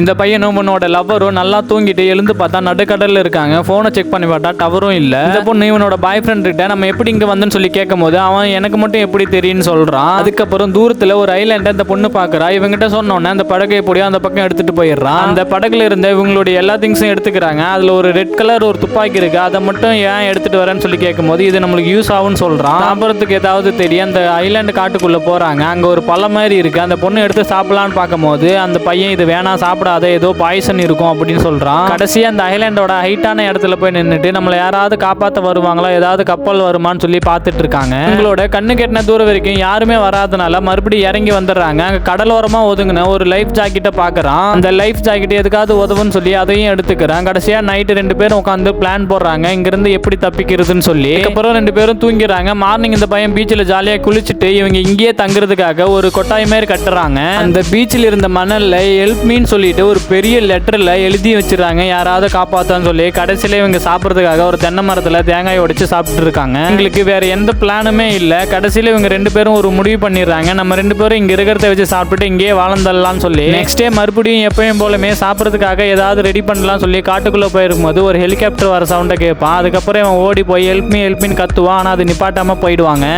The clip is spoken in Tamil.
இந்த பையனும் உன்னோட லவ்வரும் நல்லா தூங்கிட்டு எழுந்து பார்த்தா நடுக்கடல்ல இருக்காங்க. போனை செக் பண்ணி பார்த்தா டவரும் இல்லை. இந்த பொண்ணு இவனோட பாய் ஃப்ரெண்ட் கிட்ட நம்ம எப்படி இங்க வந்தேன்னு சொல்லி கேட்கும் போது அவன் எனக்கு மட்டும் எப்படி தெரியும்னு சொல்றான். அதுக்கப்புறம் தூரத்துல ஒரு ஐலாண்ட அந்த பொண்ணு பாக்குறா. இவங்கிட்ட சொன்னோன்னே அந்த படகை எப்படியோ அந்த பக்கம் எடுத்துட்டு போயிடுறான். அந்த படகுல இருந்த இவங்களுடைய எல்லா திங்ஸும் எடுத்துக்கிறாங்க. அதுல ஒரு ரெட் கலர் ஒரு துப்பாக்கி இருக்கு. அதை மட்டும் ஏன் எடுத்துட்டு வரேன்னு சொல்லி கேட்கும்போது இது நம்மளுக்கு யூஸ் ஆகும்னு சொல்றான். சாப்பிட்றதுக்கு ஏதாவது தெரியும். அந்த ஐலாண்டு காட்டுக்குள்ள போறாங்க. அங்க ஒரு பழம் மாதிரி இருக்கு. அந்த பொண்ணு எடுத்து சாப்பிடலான்னு பார்க்கும்போது அந்த பையன் இது வேணாம் சாப்பிடாத ஏதோ பாய்சன் இருக்கும் அப்படின்னு சொல்றான். கடைசியா அந்த ஐலாண்டோட ஹைட்டான இடத்துல போய் நின்றுட்டு நம்மளை யாராவது காப்பாத்த வருவாங்களா? ஏதாவது கப்பல் வருமான்னு சொல்லி பார்த்துட்டு இருக்காங்க. உங்களோட கண்ணு கெட்டின தூரம் வரைக்கும் யாருமே வராதனால மறுபடியும் இறங்கி வந்துடுறாங்க. அங்க கடலோரமா ஒதுங்கின ஒரு லைஃப் ஜாக்கெட்டை பார்க்கறான். அந்த லைஃப் ஜாக்கெட் எதுக்காவது உதவுன்னு சொல்லி அதையும் எடுத்துக்கிறான். கடைசியா நைட்டு ரெண்டு பேரும் உட்காந்து பிளான் போடுறாங்க. இங்கிருந்து எப்படி தப்பிக்கிறதுன்னு சொல்லி. அப்புறம் ரெண்டு பேரும் தூங்கிறாங்க மார்னிங் இந்த பையன் பீச்சில் ஜாலியாக குளிச்சுட்டு இவங்க இங்கேயே தங்குறதுக்காக ஒரு கொட்டாய் மாதிரி கட்டுறாங்க. அந்த பீச்சில் இருந்த மணல்ல ஹெல்ப் மீன் சொல்லிட்டு ஒரு பெரிய லெட்டரில் எழுதி வச்சிருக்காங்க. யாராவது காப்பாத்தான்னு சொல்லி கடைசியில இவங்க சாப்பிட்றதுக்காக ஒரு தென்னை மரத்தில் தேங்காய் உடைச்சு சாப்பிட்டு இருக்காங்க. எங்களுக்கு வேறு எந்த பிளானுமே இல்லை. கடைசியில இவங்க ரெண்டு பேரும் ஒரு முடிவு பண்ணிடுறாங்க. நம்ம ரெண்டு பேரும் இங்கே இருக்கிறத வச்சு சாப்பிட்டுட்டு இங்கேயே வாழ்ந்துடலாம்னு சொல்லி. நெக்ஸ்ட் டே மறுபடியும் எப்பயும் போலமே சாப்பிட்றதுக்காக ஏதாவது ரெடி பண்ணலாம் சொல்லி காட்டுக்குள்ளே போயிருக்கும்போது ஒரு ஹெலிகாப்டர் வர சவுண்டை கேட்பான். அதுக்கப்புறம் இவன் ஓடி போய் ஹெல்ப் மீ ஹெல்ப் கத்துவான். ஆனால் அது நிப்பாட்டாமல் போயிடுவாங்க.